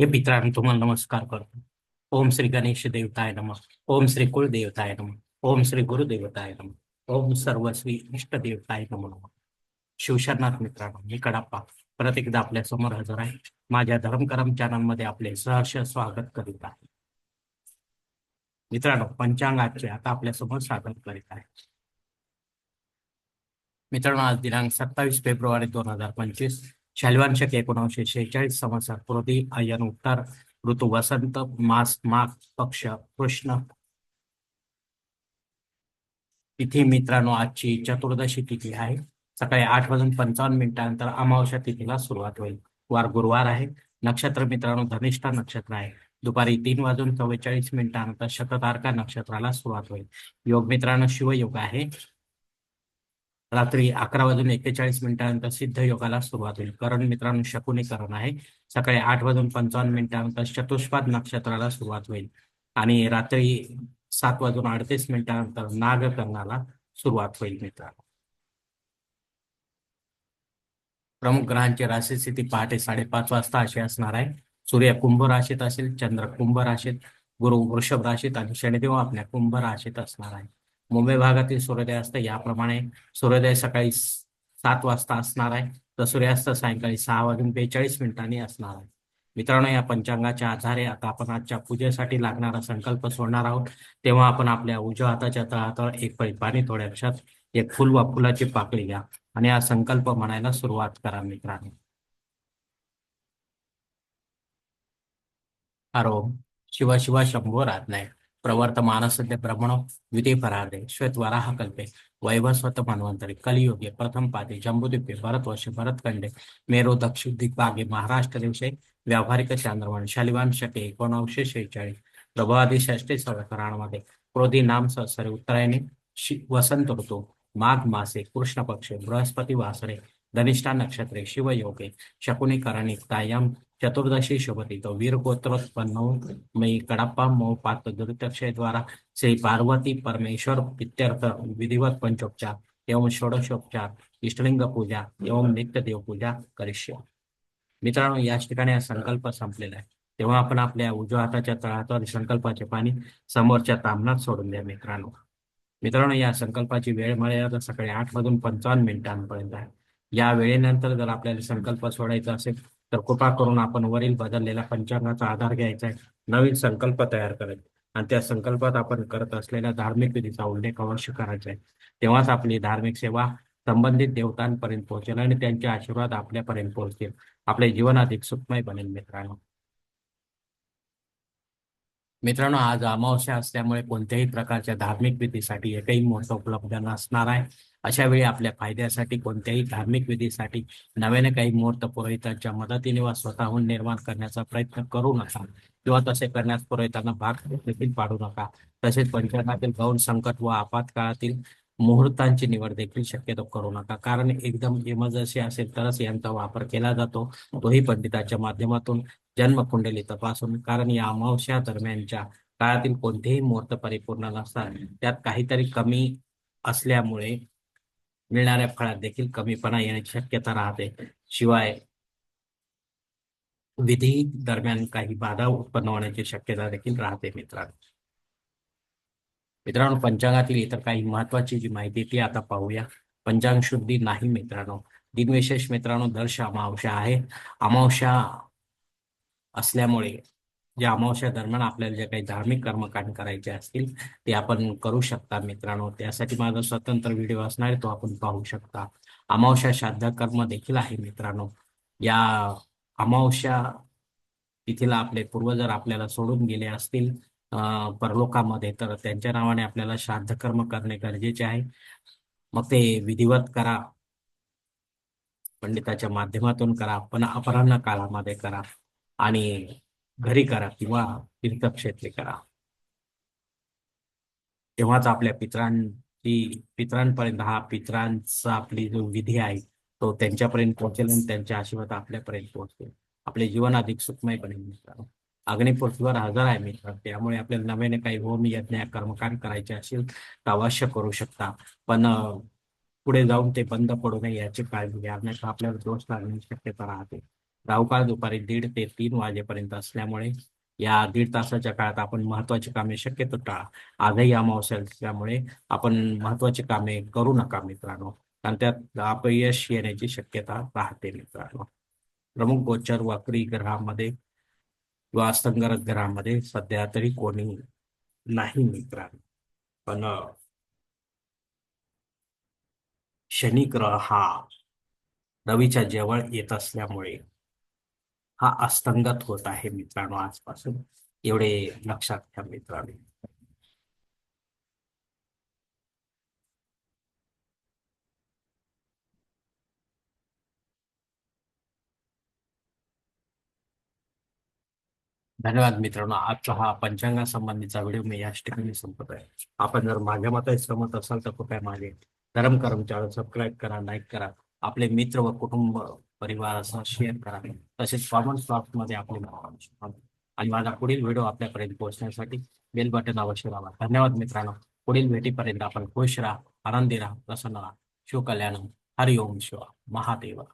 हे मित्रांनो तुम्हाला नमस्कार करतो. ओम श्री गणेश देवताय नम. ओम श्री कुलदेवताय नम. ओम श्री गुरुदेवताय नम. ओम सर्वश्री इष्ट देवताय नम शिवशरनाथ मित्रांनो मी कडाप्पा. परत एकदा आपल्यासमोर हजर आहे. माझ्या धर्मकरम चॅनलमध्ये आपले सहर्ष स्वागत करीत आहे. मित्रांनो पंचांगाचे आता आपल्यासमोर सादर करीत आहे. मित्रांनो आज दिनांक सत्तावीस फेब्रुवारी दोन हजार पंचवीस. शाल्वांशक शक एकोणीसशे शेहेचाळीस संवत्सर क्रोधी अयन उत्तर ऋतू वसंत मास माघ पक्ष कृष्ण. तिथी मित्रांनो आजची चतुर्दशी तिथी आहे. सकाळी आठ वाजून पंचावन्न मिनिटानंतर अमावस्या तिथीला सुरुवात होईल. वार गुरुवार आहे. नक्षत्र मित्रांनो धनिष्ठा नक्षत्र आहे. दुपारी तीन वाजून चव्वेचाळीस मिनिटानंतर शततारका नक्षत्राला सुरुवात होईल. योग मित्रांनो शिवयोग आहे. रात्री अकरा वाजून एक्केचाळीस मिनिटानंतर सिद्ध योगाला सुरुवात होईल. करण मित्रांनो शकुनी करण आहे. सकाळी आठ वाजून पंचावन्न मिनिटानंतर चतुष्पाद नक्षत्राला सुरुवात होईल. आणि रात्री सात वाजून अडतीस मिनिटानंतर नागकर्णाला सुरुवात होईल मित्रांनो. प्रमुख ग्रहांची राशी स्थिती पहाटे साडेपाच वाजता अशी असणार आहे. सूर्य कुंभ राशीत असेल चंद्र कुंभ राशीत गुरु वृषभ राशीत आणि शनिदेव आपल्या कुंभ राशीत असणार आहे. मुंबई भागातील सूर्योदय असतं याप्रमाणे सूर्योदय सकाळी सात वाजता असणार आहे तर सूर्यास्त सायंकाळी सहा वाजून बेचाळीस मिनिटांनी असणार आहे. मित्रांनो या पंचांगाच्या आधारे आता आपण आजच्या पूजेसाठी लागणारा संकल्प सोडणार आहोत. तेव्हा आपण आपल्या उजव्या हाताच्या तळातळ एक पळी पाणी थोड्या वर्षात एक फुल वा फुलाची पाकळी घ्या आणि हा संकल्प म्हणायला सुरुवात करा मित्रांनो. हरोम शिवा शिवा शंभो राजनाय प्रवर्तमान सद्य ब्रह्मण द्वितीय परार्धे श्वेत वराह कल्पे वैवस्वत मन्वंतरी कलियुगे प्रथम पादे जम्बुद्वीपे भरतवर्षे भरतखंडे मेरो दक्षिण दिग्भागे महाराष्ट्र दिवसे व्यावहारिक चांद्रवण शालिवान शके एकोणीसशे शेहेचाळीस प्रभावादी षष्टी संवत्सरांमध्ये क्रोधी नाम संवत्सरे उत्तरायणी शि- वसंत ऋतू माघ मासे कृष्ण पक्षे बृहस्पती वासरे धनिष्ठा नक्षत्रे शिवयोगे शकुनी करणी चतुर्दशी शुभती तो वीर गोत्रोत्पन्न मयी कडाप्पा मो దురితక్షయ ద్వారా द्वारा श्री पार्वती परमेश्वर इत्यर्थ विधिवत पंचोपचार एवं षोडशोपचार इष्टलिंग पूजा एवं नित्य देवपूजा करिष्य मित्रांनो याच ठिकाणी हा संकल्प संपलेला आहे. तेव्हा आपण आपल्या उजव्या हाताच्या तळावर संकल्पाचे पाणी समोरच्या तामनात सोडून द्या मित्रांनो. मित्रांनो या संकल्पाची वेळ मर्यादा सकाळी आठ मधून पंचावन्न मिनिटांपर्यंत आहे. या वेळेनंतर जर आपल्याला संकल्प सोडायचा असेल तर कृपा करून आपण वरील बदललेल्या पंचांगाचा आधार घ्यायचा आहे. नवीन संकल्प तयार करायचा आणि त्या संकल्पात आपण करत असलेल्या धार्मिक विधीचा उल्लेख अवश्य करायचा आहे. तेव्हाच आपली धार्मिक सेवा संबंधित देवतांपर्यंत पोहोचेल आणि त्यांचे आशीर्वाद आपल्यापर्यंत पोहोचतील. आपले जीवन अधिक सुखमय बनेल मित्रांनो. मित्रांनो आज अमावस्या असल्यामुळे कोणत्याही प्रकारच्या धार्मिक विधीसाठी एकही मुहूर्त उपलब्ध नसणार आहे. अशा वेळी आपल्या फायद्यासाठी कोणत्याही धार्मिक विधीसाठी नव्याने काही मुहूर्त पुरोहितांच्या मदतीने वा स्वतःहून निर्माण करण्याचा प्रयत्न करू नका किंवा तसे करण्यास पुरोहितांना भाग देखील पाडू नका. तसेच पंचांगातील गौण संकट व आपत्काळातील मुहूर्तांची निवड देखील शक्यतो करू नका. कारण एकदम इमर्जन्सी असेल तरच यांचा वापर केला जातो. तोही पंडिताच्या माध्यमातून जन्मकुंडली तपासून. कारण या अमावस्या दरम्यानच्या काळातील कोणतेही मुहूर्त परिपूर्ण नसतात. त्यात काहीतरी कमी असल्यामुळे मिळणाऱ्या फळात देखील कमीपणा येण्याची शक्यता राहते. शिवाय विधी दरम्यान काही बाधा उत्पन्न होण्याची शक्यता देखील राहते मित्रांनो. मित्रांनो पंचांगातील इतर काही महत्वाची जी माहिती ती आता पाहूया. पंचांग शुद्धी नाही मित्रांनो. दिनविशेष मित्रांनो दर्श अमावस्या आहे. अमावस्या असल्यामुळे ज्या अमावस्या दरम्यान आपल्याला जे काही धार्मिक कर्मकांड करायचे असतील ते आपण करू शकता मित्रांनो. त्यासाठी माझा स्वतंत्र व्हिडिओ असणार आहे तो आपण पाहू शकता. अमावस्या श्राद्ध कर्म देखील आहे मित्रांनो. या अमावस्या तिथीला आपले पूर्वजर आपल्याला सोडून गेले असतील परलोकामध्ये. तर त्यांच्या नावाने आपल्याला श्राद्ध कर्म करणे गरजेचे आहे. मग ते विधिवत करा. पंडिताच्या माध्यमातून करा. पण अपराह्न काळामध्ये करा. आणि घरी करा किंवा तीर्थक्षेत्री करा. तेव्हाच आपल्या पित्रांची पित्रांपर्यंत हा पित्रांचा आपली जो विधी आहे तो त्यांच्यापर्यंत पोहोचेल आणि त्यांचे आशीर्वाद आपल्यापर्यंत पोहोचतील. आपले जीवन अधिक सुखमय बनेल मित्रांनो अग्निपृथ्वीवर हजर आहे मित्र त्यामुळे आपल्याला नव्याने काही होम यज्ञ कर्मकांड करायचे असेल तर अवश्य करू शकता. पण पुढे जाऊन ते बंद पडू नये याची काळजी घ्या नाही तर आपल्याला दोष लागण्याची शक्यता राहते. राहुकाळ दुपारी दीड ते तीन वाजेपर्यंत असल्यामुळे या दीड तासाच्या काळात आपण महत्वाची कामे शक्यतो टाळा. आजही अमावस्या असल्यामुळे आपण महत्वाची कामे करू नका मित्रांनो. कारण त्यात अपयश येण्याची शक्यता राहते मित्रांनो. प्रमुख गोचर वक्री ग्रहामध्ये किंवा अस्तंगरक ग्रहामध्ये सध्या तरी कोणी नाही मित्रांनो पण शनी ग्रह हा रवीच्या जवळ येत असल्यामुळे हा अस्तंगत होत आहे मित्रांनो आजपासून. एवढे लक्षात घ्या मित्रांनो. धन्यवाद मित्रांनो. आजचा हा पंचांगासंबंधीचा व्हिडिओ मी याच ठिकाणी संपत आहे. आपण जर माझ्या मताशी सहमत असाल तर कृपया माझे धरम करम चॅनल सबस्क्राईब करा लाईक करा. आपले मित्र व कुटुंब परिवारासह शेअर करा. तसेच श्रावणमध्ये आपले आणि माझा पुढील व्हिडिओ आपल्यापर्यंत पोहोचण्यासाठी बेल बटन अवश्य लावा धन्यवाद मित्रांनो. पुढील भेटीपर्यंत आपण खुश राहा आनंदी राहा प्रसन्न राहा. शिवकल्याण हरिओम शिवा. महादेवा.